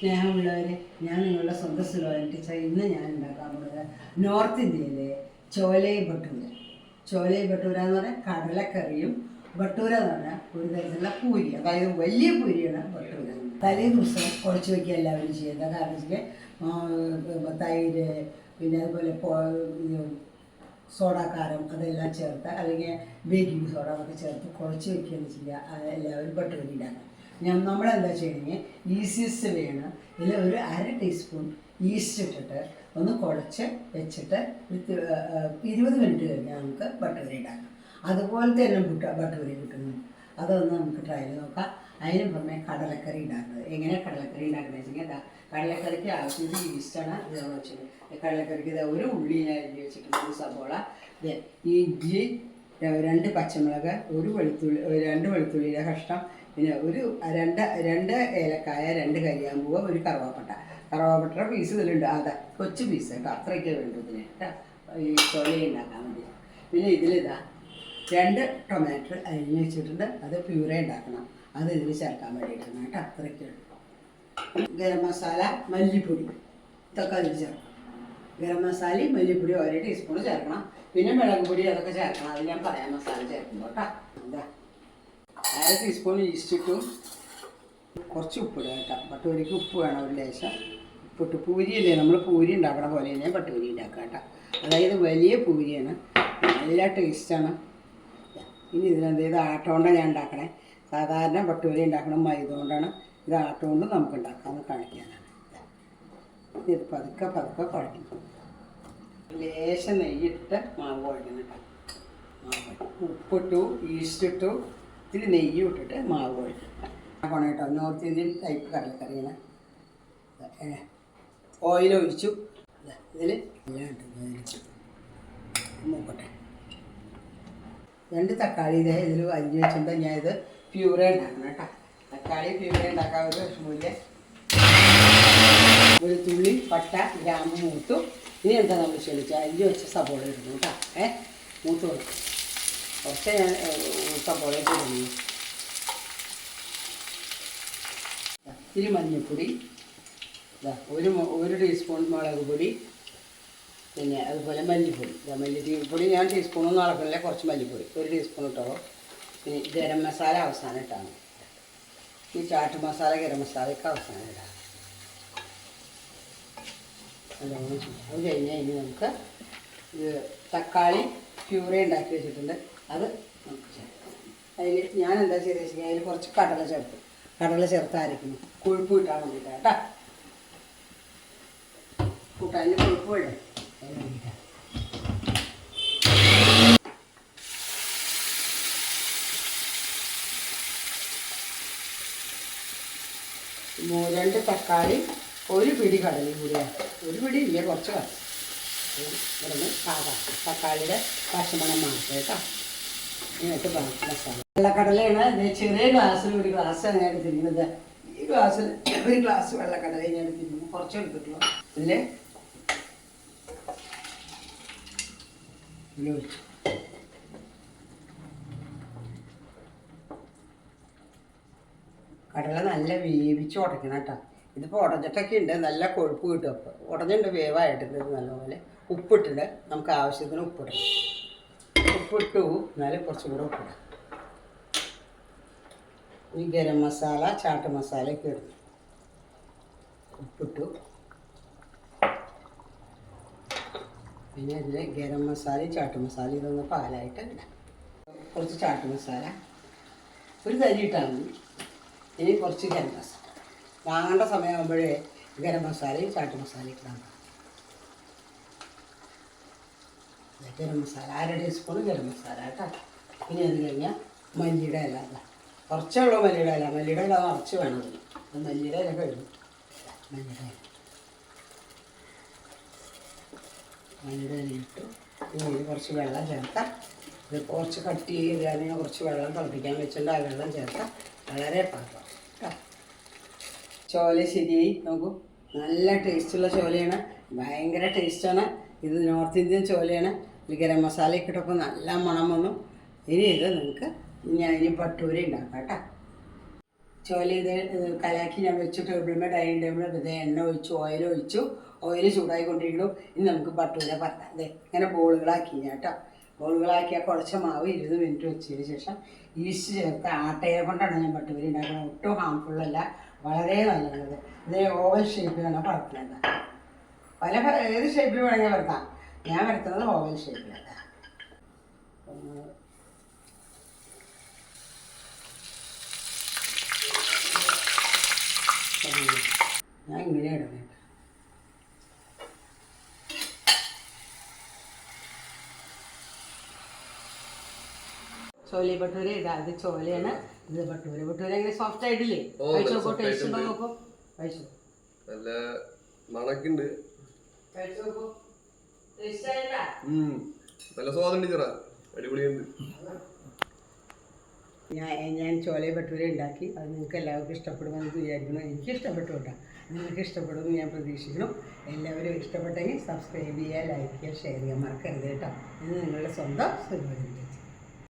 സ്നേഹമുള്ളവരെ ഞാൻ നിങ്ങളുടെ സ്വന്തം സുലോചന ടീച്ചർ ഇന്ന് ഞാൻ ഉണ്ടാക്കാൻ പോകുന്നത് നോർത്ത് ഇന്ത്യയിലെ ചോലൈ ഭട്ടൂര ചോലൈ ഭട്ടൂര എന്ന് പറഞ്ഞാൽ കടലക്കറിയും ഭട്ടൂര എന്ന് പറഞ്ഞാൽ ഒരു തരത്തിലുള്ള പൂരി അതായത് വലിയ പൂരിയാണ് ഭട്ടൂര തലേ ദിവസം കുറച്ച് വയ്ക്കുക എല്ലാവരും ചെയ്യുന്നത് കാരണം വെച്ചാൽ തൈര് പിന്നെ അതുപോലെ സോഡാക്കാരം അതെല്ലാം ചേർത്ത് അല്ലെങ്കിൽ ബേക്കിംഗ് സോഡ അതൊക്കെ ചേർത്ത് കുഴച്ച് വെക്കുകയാണ് ചെയ്യുക. എല്ലാവരും ഭട്ടൂരി ഉണ്ടാക്കുക ഞാൻ നമ്മളെന്താ ചെയ്യുന്നത് ഈസിസ് വേണം. ഇതിൽ ഒരു അര ടീസ്പൂൺ ഈസ്റ്റ് ഇട്ടിട്ട് ഒന്ന് കുഴച്ച് വെച്ചിട്ട് ഇരുപത് മിനിറ്റ് കഴിഞ്ഞാൽ നമുക്ക് ബട്ടർ ഉണ്ടാക്കാം അതുപോലെ തന്നെ ബുട്ട ബട്ടർ കിട്ടുന്നു അതൊന്ന് നമുക്ക് ട്രൈ ചെയ്ത് നോക്കാം. അതിന് പുറമെ കടലക്കറി ഉണ്ടാക്കുന്നത് എങ്ങനെയാണ് കടലക്കറി ഉണ്ടാക്കുന്നത് വെച്ചെങ്കിൽ ദാ കടലക്കറിക്ക് ആവശ്യത്തിന് ഈസ്റ്റാണ് ഇത് വെച്ചത് കടലക്കറിക്ക് ഇത് ഒരു ഉള്ളി ഞാൻ അരിഞ്ഞ് സബോള ഇഞ്ചി രണ്ട് പച്ചമുളക് ഒരു വെളുത്തുള്ളി രണ്ട് വെളുത്തുള്ളിയുടെ കഷ്ണം. പിന്നെ ഒരു രണ്ട് രണ്ട് ഏലക്കായ രണ്ട് കരിയാമ്പൂവ് ഒരു കറുവാപ്പട്ട. കറുവാപ്പട്ട പീസ് ഇതിലുണ്ട്. അതാ കൊച്ചു പീസ് കേട്ടോ. അത്രയ്ക്ക് വേണ്ടു ഇതിന്. കേട്ടോ ഈ തൊലി ഉണ്ടാക്കാൻ വേണ്ടി. പിന്നെ ഇതിലിതാ രണ്ട് ടൊമാറ്റോ അരിഞ്ഞ് വെച്ചിട്ടുണ്ട്. അത് പ്യൂറേ ഉണ്ടാക്കണം. അത് ഇതിൽ ചേർക്കാൻ വേണ്ടിയിട്ടാണ് കേട്ടോ. അത്രയ്ക്ക് ഗരം മസാല മല്ലിപ്പൊടി. ഇതൊക്കെ അതിൽ ചേർക്കണം. ഗരം മസാലയും മല്ലിപ്പൊടി ഒരു ടീസ്പൂൺ ചേർക്കണം. പിന്നെ മുളക് പൊടി അതൊക്കെ ചേർക്കണം. അത് ഞാൻ പറയാം മസാല ചേർക്കുമ്പോൾ കേട്ടോ. എന്താ അര ടീസ്പൂൺ ഈസ്റ്റ് ഇട്ടു കുറച്ച് ഉപ്പിടുക കേട്ടോ. പട്ടുപൊരിക്ക് ഉപ്പ് വേണം ഒരു ലേശം. ഉപ്പിട്ട് പൂരിയല്ലേ നമ്മൾ പൂരി ഉണ്ടാക്കണ പോലെ തന്നെ പട്ടുപൊരി ഉണ്ടാക്കുക കേട്ടോ. അതായത് വലിയ പൂരിയാണ്. നല്ല ടേസ്റ്റാണ് ഇനി ഇതിനെന്ത് ഇത് ആട്ട കൊണ്ടാണ് ഞാൻ ഉണ്ടാക്കണേ. സാധാരണ പട്ടുപൊരി ഉണ്ടാക്കണം മൈദ കൊണ്ടാണ് ഇത് ആട്ട കൊണ്ട് നമുക്ക് ഉണ്ടാക്കാമെന്ന് കാണിക്കാനാണ്. ഇത് പതുക്കെ പതുക്കെ കുഴക്കും ലേശം നെയ്യിട്ട് മാവ് കുഴക്കുന്നുണ്ട് ഉപ്പിട്ടു ഈസ്റ്റ് ഇട്ടു. ഇത്തിരി നെയ്യും ഇട്ടിട്ട് മാവ് കുഴക്കും കൊണ കേട്ടോ. നോർത്ത് ഇന്ത്യൻ ടൈപ്പ് കടലക്കറിയാണ്. ഓയിൽ ഒഴിച്ചു. ഇതിൽ എല്ലാം ഇട്ടു ഇതിൽ നോക്കട്ടെ. രണ്ട് തക്കാളി ഇതേ ഇതിൽ അരിഞ്ഞ് വെച്ചിട്ടുണ്ട്. ഞാൻ ഇത് പ്യൂറേ ഉണ്ടാക്കണം കേട്ടോ. തക്കാളി പ്യൂറേ ഉണ്ടാക്കാൻ ഒരു വിഷമമില്ല വെളുത്തുള്ളി പട്ട ഗ്രാമ്പ് മൂത്തു. ഇനി എന്താ നമ്മൾ ക്ഷണിച്ചാൽ അരിഞ്ഞ് വെച്ച സബോള ഇടുന്നു കേട്ടോ. ഏ മൂത്ത് വെക്കും കുറച്ച് ഞാൻ സബോള ഇടുന്നു ഇത്തിരി മഞ്ഞൾപ്പൊടി ഒരു ഒരു ടീസ്പൂൺ മുളക് പൊടി. പിന്നെ അതുപോലെ മല്ലിപ്പൊടി. ഇതാ മല്ലിപ്പൊടി ഞാൻ ടീസ്പൂണൊന്നും അളക്കണില്ല കുറച്ച് മല്ലിപ്പൊടി. ഒരു ടീസ്പൂൺ ഇട്ടോ. പിന്നെ ഗരം മസാല അവസാനം ഇട്ടാണ്. ഈ ചാട്ട് മസാല ഗരം മസാലയൊക്കെ അവസാനം ഇടാം. അത് കഴിഞ്ഞ് ഇനി നമുക്ക് ഇത് തക്കാളി പ്യൂറേ ഉണ്ടാക്കി വെച്ചിട്ടുണ്ട്. അത് നമുക്ക് ചേർക്കാം. അതിൽ ഞാൻ എന്താ ചെയ്തത് വെച്ചാൽ അതിൽ കുറച്ച് കടല ചേർക്കും കടല ചേർത്ത് കൊഴുപ്പ് കിട്ടാൻ വേണ്ടിയിട്ടാണ് കേട്ടോ. കൂട്ടാൻ കൊഴുപ്പ് വേണ്ടേ? അതിന് രണ്ട് തക്കാളി ഒരു പിടി കടലയും കൂടിയാണ് ഒരു പിടി ഇല്ല കുറച്ച് കടല ഇവിടുന്ന് സാധാ തക്കാളിയുടെ പശമണം മാറ്റി എന്നിട്ട് മസാല. വെള്ളക്കടലയാണ്. ചെറിയ ഗ്ലാസ്സിൽ ഒരു ഗ്ലാസ് ആണ് ഞാൻ എടുത്തിരിക്കുന്നത്. ഈ ഗ്ലാസ്സിൽ ഒരു ഗ്ലാസ് വെള്ളക്കടല ഞാൻ എടുത്തിരിക്കുന്നു. കുറച്ച് എടുത്തിട്ടുള്ളൂ. ഇതിൽ കടല നല്ല വേവിച്ച് ഉടയ്ക്കണം കേട്ടോ. ഇതിപ്പോൾ ഉടഞ്ഞിട്ടൊക്കെ ഉണ്ട്. നല്ല കൊഴുപ്പ് കിട്ടും അപ്പോൾ ഉടഞ്ഞിട്ടുണ്ട് വേവായിട്ടുണ്ട് നല്ലപോലെ. ഉപ്പിട്ടിട്ട് നമുക്ക് ആവശ്യത്തിന് ഉപ്പിടണം ഉപ്പിട്ടു. എന്നാലും കുറച്ചും കൂടെ ഉപ്പിടാം. ഈ ഗരം മസാല ചാട്ട് മസാലയൊക്കെ ഇടുന്നു. ഉപ്പിട്ടു. പിന്നെ അതിൽ ഗരം മസാലയും ചാട്ട് മസാല ഇതൊന്ന് പാലായിട്ട് ഇടാം. കുറച്ച് ചാട്ട് മസാല. ഒരു തരി ഇട്ടാൽ മതി. ഇനി കുറച്ച് ഗരം മസാല വാങ്ങേണ്ട സമയമാകുമ്പോഴേ ഗരം മസാലയും ചാട്ട് മസാലയും ഇടാൻ ഗരം മസാല. അര ടീസ്പൂൺ ഗരം മസാല കേട്ടോ. പിന്നെ അത് കഴിഞ്ഞാൽ മല്ലിയുടെ ഇല. കുറച്ചേ ഉള്ളൂ മല്ലിയുടെ ഇല. മല്ലിയുടെ ഇല നിറച്ച് വേണം അത് മല്ലിയുടെ ഇല കഴിഞ്ഞു. മല്ലിയുടെ ഇല. മല്ലിയുടെ ഇല ഇട്ടു. ഇനി കുറച്ച് വെള്ളം ചേർക്കാം. ഇത് കുറച്ച് കട്ട് കഴിഞ്ഞാൽ കുറച്ച് വെള്ളം തിളപ്പിക്കാൻ വെച്ചിട്ടുണ്ട്. ആ വെള്ളം ചേർക്കാം. വളരെ പാകം. ചോല ശരിയായി. നോക്കൂ. നല്ല ടേസ്റ്റുള്ള ചോലയാണ്. ഭയങ്കര ടേസ്റ്റാണ്. ഇത് നോർത്ത് ഇന്ത്യൻ ചോലയാണ്. ഇത് ഗരം മസാലയൊക്കെ ഇട്ടപ്പോൾ നല്ല മണം വന്നു. ഇനി ഇത് നിങ്ങൾക്ക് ഞാൻ ഇനി പട്ടൂര ഉണ്ടാക്കാം കേട്ടോ ചോല ഇത് കലാക്കി ഞാൻ വെച്ചു. ടേബിളിൽ ഡൈനിങ് ടേബിളിൽ ഇത് എണ്ണ ഒഴിച്ചു ഓയിൽ ഒഴിച്ചു. ഓയിൽ ചൂടായിക്കൊണ്ടിരിക്കുന്നു. ഇനി നമുക്ക് പട്ടൂര പറ്റാം അതെ ഇങ്ങനെ ബോളുകളാക്കി കേട്ടോ ബോളുകളാക്കി ആ കുഴച്ച മാവ് ഇരുപത് മിനിറ്റ് വെച്ചതിന് ശേഷം ഈസ്റ്റ് ചേർത്ത് ആട്ടയെ കൊണ്ടാണ് ഞാൻ പട്ടൂര ഉണ്ടാക്കുന്നത്. ഒട്ടും അല്ല. വളരെ നല്ലത്. ഇത് ഓവൽ ഷേപ്പിലാണ് പരത്തുന്നത് പല ഏത് ഷേപ്പിൽ വേണമെങ്കിൽ വരത്താം ഞാൻ വരത്തുന്നത് ഓവൽ ഷേപ്പിലാണ് ഞാൻ ഇങ്ങനെ ഇടണേ ചോലി ഭട്ടൂര ഇതാ ഇത് ചോലയാണ്. ഇത് ഭട്ടൂര ഭട്ടൂര ഇങ്ങനെ സോഫ്റ്റ് ആയിട്ടില്ലേ? ഓ, കഴിച്ചു നോക്കൂ soft ടേസ്റ്റ് ഉണ്ടോ ആയിട്ടുണ്ട്. നോക്കൂ കഴിച്ചു. നല്ല മണക്കുണ്ട്. കഴിച്ചു നോക്കൂ ടേസ്റ്റ് ആയില്ല ഉം. നല്ല സ്വാദുണ്ട് ചെറ. അടിപൊളിയുണ്ട്. ഞാൻ ഞാൻ ചോല ഭട്ടൂര ഉണ്ടാക്കി. അത് നിങ്ങൾക്ക് എല്ലാവർക്കും ഇഷ്ടപ്പെടുമെന്ന് വിചാരിക്കുന്നു. എനിക്ക് ഇഷ്ടപ്പെട്ടു കേട്ടോ. നിങ്ങൾക്ക് ഇഷ്ടപ്പെടുമെന്ന് ഞാൻ പ്രതീക്ഷിക്കുന്നു. എല്ലാവരും ഇഷ്ടപ്പെട്ടെങ്കിൽ സബ്സ്ക്രൈബ് ചെയ്യുക ലൈക്ക് ചെയ്യുക ഷെയർ ചെയ്യുക. മറക്കരുത് കേട്ടോ. ഇത് നിങ്ങളുടെ സ്വന്തം സുഖം